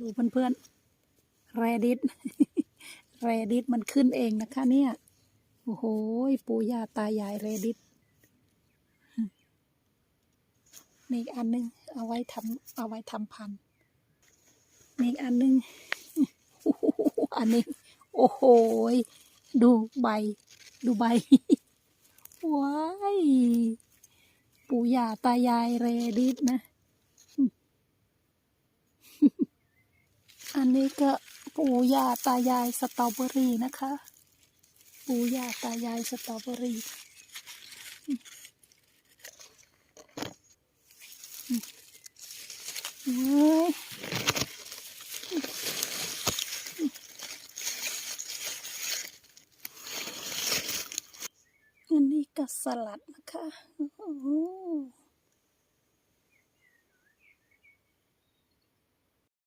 ดูเพื่อนๆ แรดิตแรดิตมันขึ้นเองนะคะเนี่ย โอ้โห ปู่ยาตายายแรดิตนี่อีกอันหนึง เอาไว้ทำเอาไว้ทำพันนี่อีกอันหนึง อันนี้ โอ้โห ดูใบ ดูใบ ว้าย ปู่ยาตายายแรดิตนะ อั นี้ก็ปู่ย่าตายายสตรอเบอรี่นะคะ ปู่ย่าตายายสตรอเบอรี่เฮ้ยอันนี้ก็สลัดนะคะโอ้